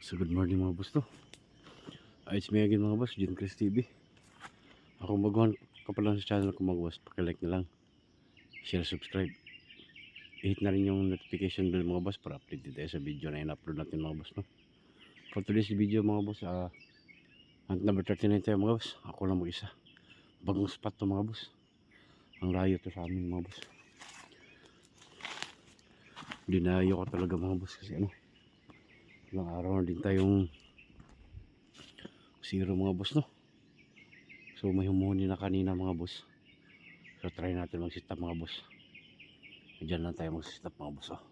So good morning mga boss to. Uh, it's me again mga boss, Jim Chris TV. Ako magawan ka pa lang sa channel ko mga boss. Pakilike na lang. Share, subscribe. I-hit na rin yung notification bell mga boss para updated tayo sa video na in-upload natin mga boss. No? For today's video mga boss, ah hunt number 39 tayo mga boss. Ako lang mag-isa. Bagong spot to mga boss. Ang layo to sa amin mga boss. Dinayo ko talaga mga boss kasi ano ilang araw na din tayong zero mga boss no? So may humuni na kanina mga boss. So try natin mag sit mga boss. Dyan lang tayo mag sit up mga boss oh.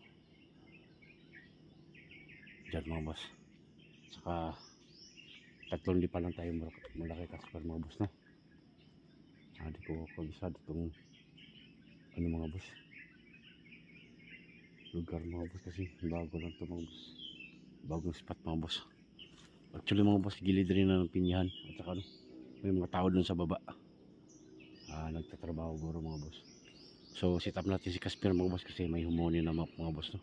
dyan mga boss. Saka tatlong di pa lang tayo kay Kasper mga boss no? Ah, di ko kabisado itong ano mga boss? Lugar mga boss kasi bago lang ito mga boss bagong spot mga boss. Actually mga boss gilid rin na ng pinyahan. At saka ano, may mga tao dun sa baba. Ah, nagtatrabaho guro mga boss. So sit up natin si Casper mga boss kasi may humoni na mga, mga boss no?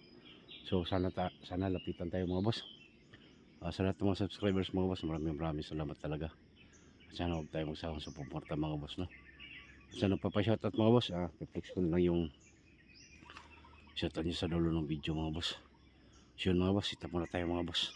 so sana, ta sana lapitan tayo mga boss. Ah, sa lahat ng mga subscribers mga boss maraming maraming salamat talaga. At sana huwag tayo magsawang suporta mga boss no? at sana papashoutout mga boss ah, piplex ko lang yung shoutout nyo sa dulo ng video mga boss So yun mga boss, ita muna tayo mga boss.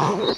Oh.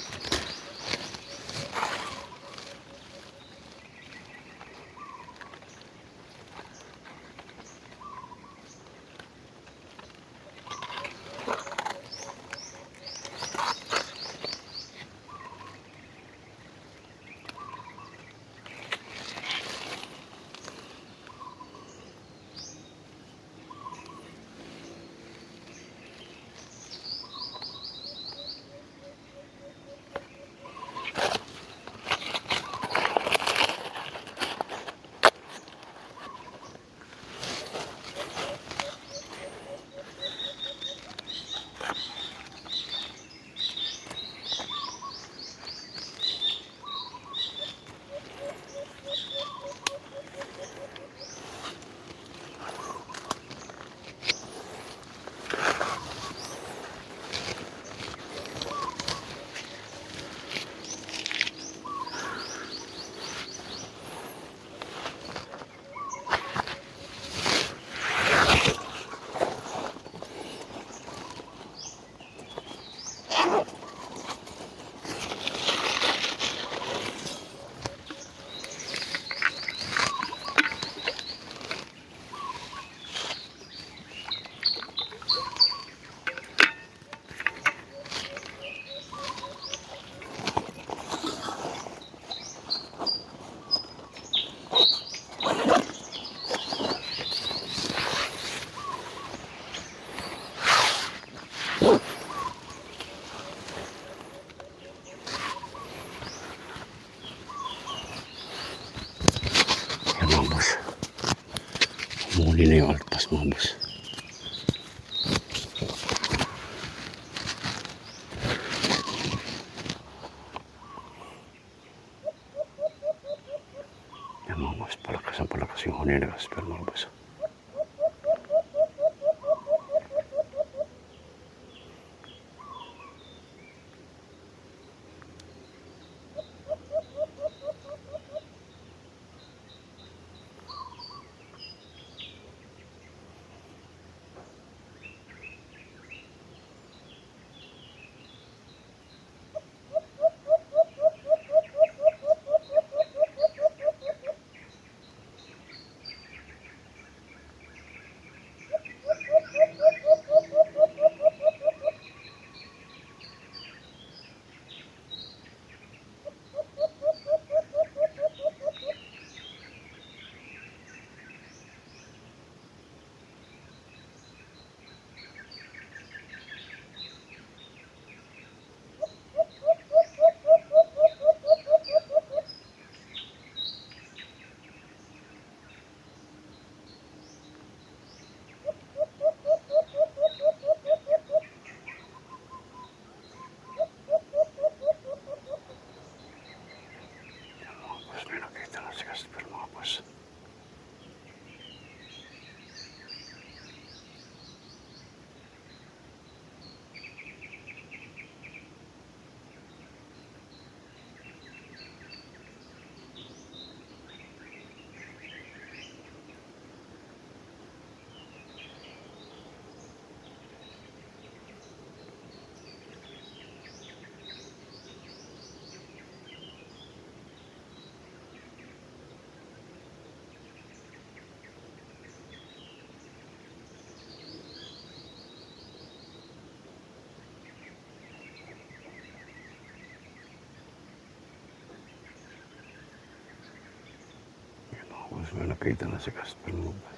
mga boss yan mga boss palakas ang palakas yung huni na kasper mga boss May nakita na si Casper mga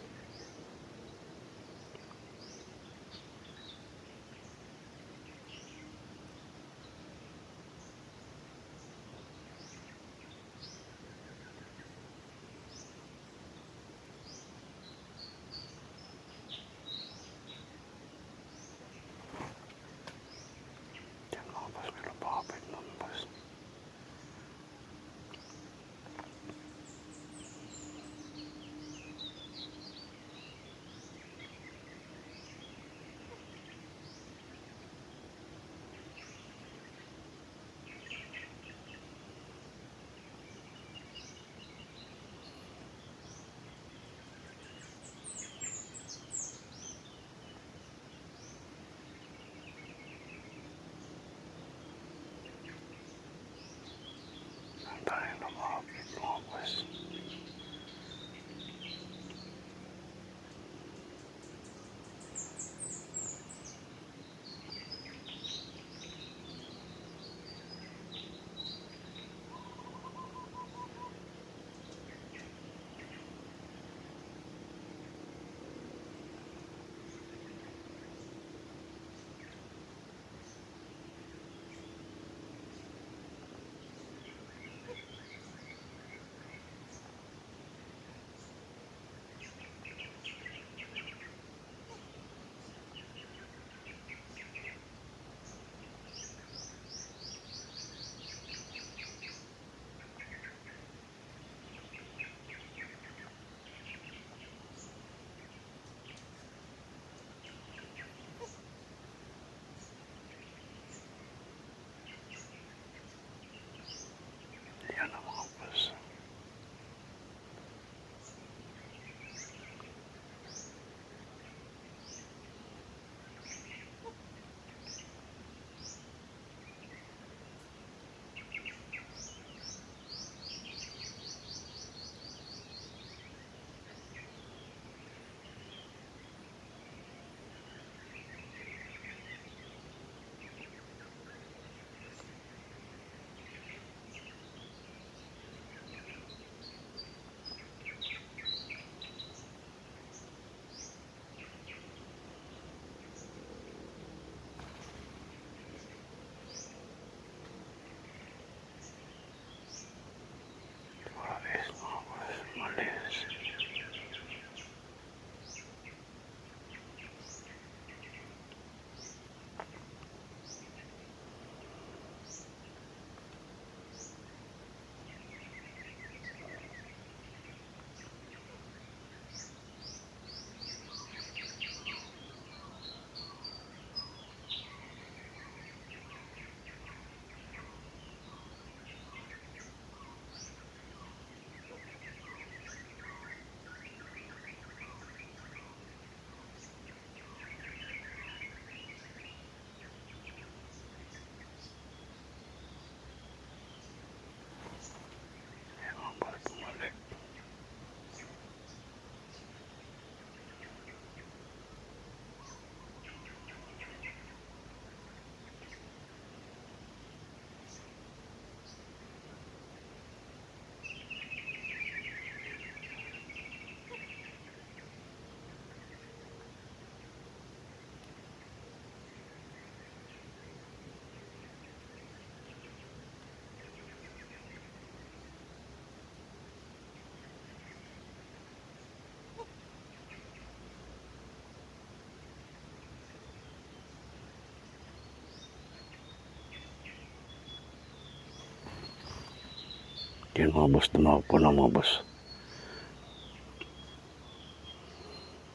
Yan mga boss, dumapo na mga boss.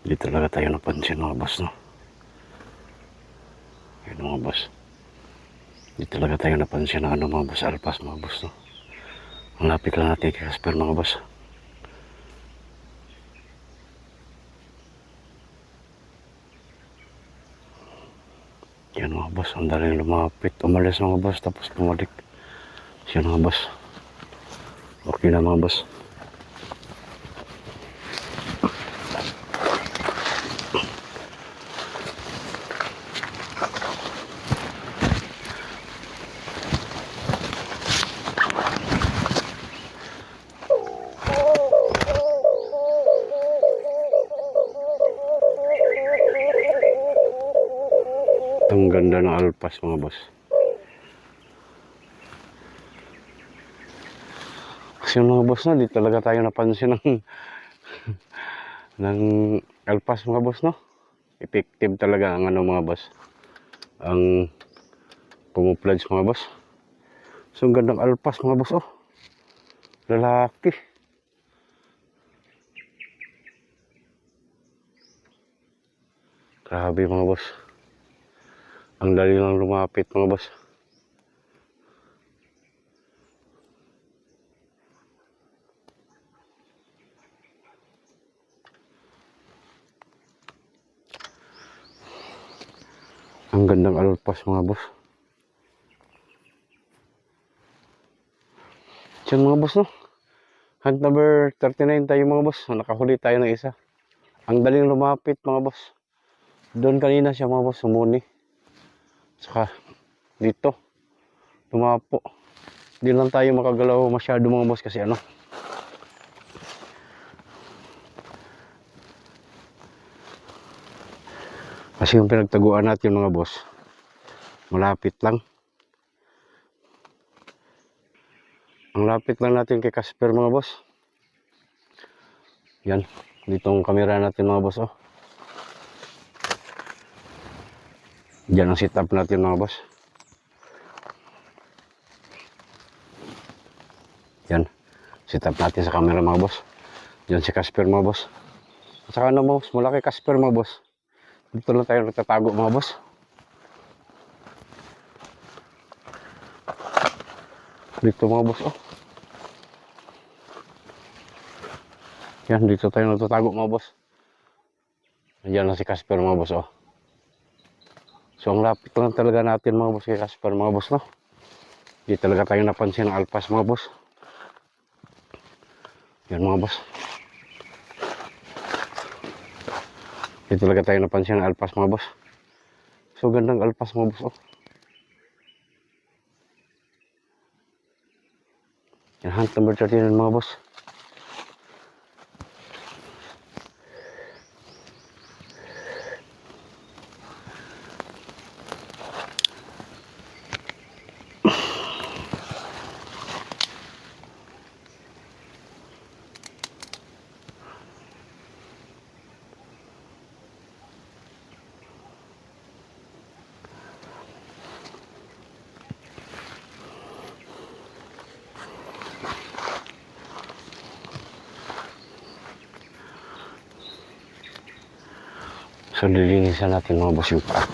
Hindi talaga tayo napansin mga boss, no? Yan mga boss. Hindi talaga tayo napansin na ano mga boss, alpas mga boss, no? Ang lapit lang natin kay Casper mga boss. Yan mga boss, ang daling lumapit. Umalis mga boss, tapos bumalik. Yan mga boss. Okay na mga boss. Ang ganda ng alpas mga boss. Kasi mga boss na, di talaga tayo napansin ng ng alpas mga boss no. Effective talaga ang ano mga boss. Ang camouflage mga boss. So ang gandang alpas mga boss oh. Lalaki. Grabe mga boss. Ang dali lang lumapit mga boss. Ang gandang alpas mga boss. Diyan mga boss no. Hunt number 39 tayo mga boss. Nakahuli tayo ng isa. Ang daling lumapit mga boss. Doon kanina siya mga boss sumuni. Saka dito. Tumapo. Hindi lang tayo makagalaw masyado mga boss kasi ano. Kasi yung pinagtaguan natin mga boss, malapit lang. Ang lapit lang natin kay Casper mga boss. Yan, ditong kamera natin mga boss oh. Diyan ang setup natin mga boss. Yan, setup natin sa camera mga boss. Diyan si Casper mga boss. At saka ano mga boss, malaki Casper mga boss. Dito lang tayo nagtatago mga boss. Dito mga boss oh. Yan, dito tayo nagtatago mga boss. Nandiyan na si Casper mga boss oh. So ang lapit lang talaga natin mga boss kay Casper mga boss no. Hindi talaga tayo napansin ng alpas mga boss. Yan mga boss. Hindi talaga tayo napansin ng alpas mga boss. So gandang alpas mga boss oh. Yan hunt number 13 mga boss. So lilinisan natin mga boss yung paa. Ah.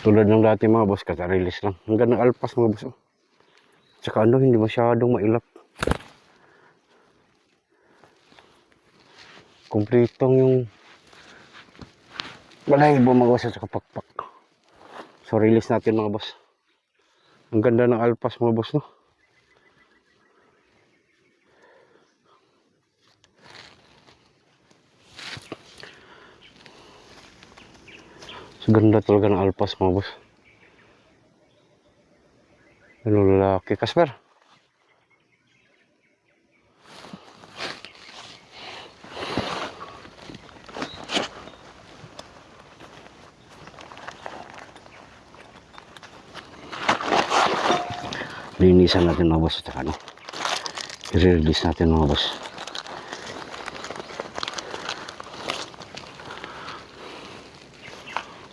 tulad ng dati mga boss, katarilis lang. Ang ganda ng alpas mga boss. oh. Tsaka ano, hindi masyadong mailap. Kumpletong yung balahibo mga boss at saka pakpak. So release natin mga boss. Ang ganda ng alpas mga boss no. Ganda talaga ng alpas mga boss. Ano lalaki? Kasper? Linisan natin mga boss saka ano. I-release natin mga boss.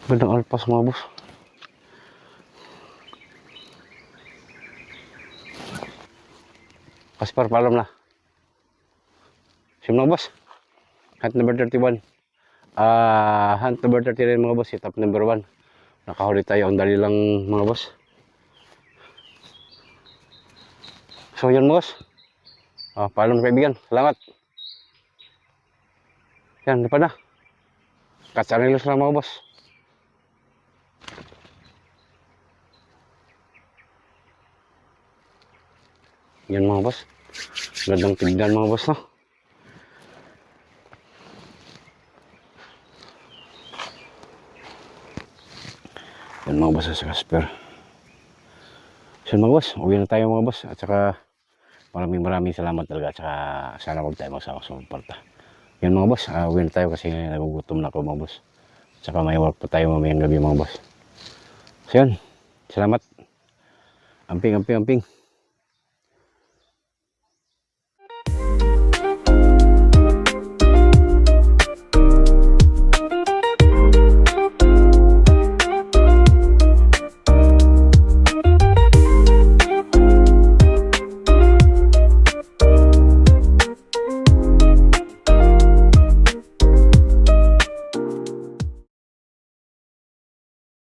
Bandang alpas mga boss. Kaspar, paalam na. Sim boss. Hunt number 31. Ah, uh, hunt number 30 mga boss. Top number 1. Nakahuli tayo. Ang dali lang mga boss. So yun mga boss. Ah, paalam na kaibigan. Salamat. Yan, dapat na. Katsanilos lang mga boss. Yan mga boss. Gandang tignan mga boss no. Yan mga boss sa Casper. So mga boss, uwi na tayo mga boss. At saka maraming maraming salamat talaga. At saka sana huwag tayo magsama sa suporta. Yan mga boss, uh, uwi na tayo kasi nagugutom na ako mga boss. At saka may work pa tayo mamayang gabi mga boss. So yun, salamat. Amping, amping, amping.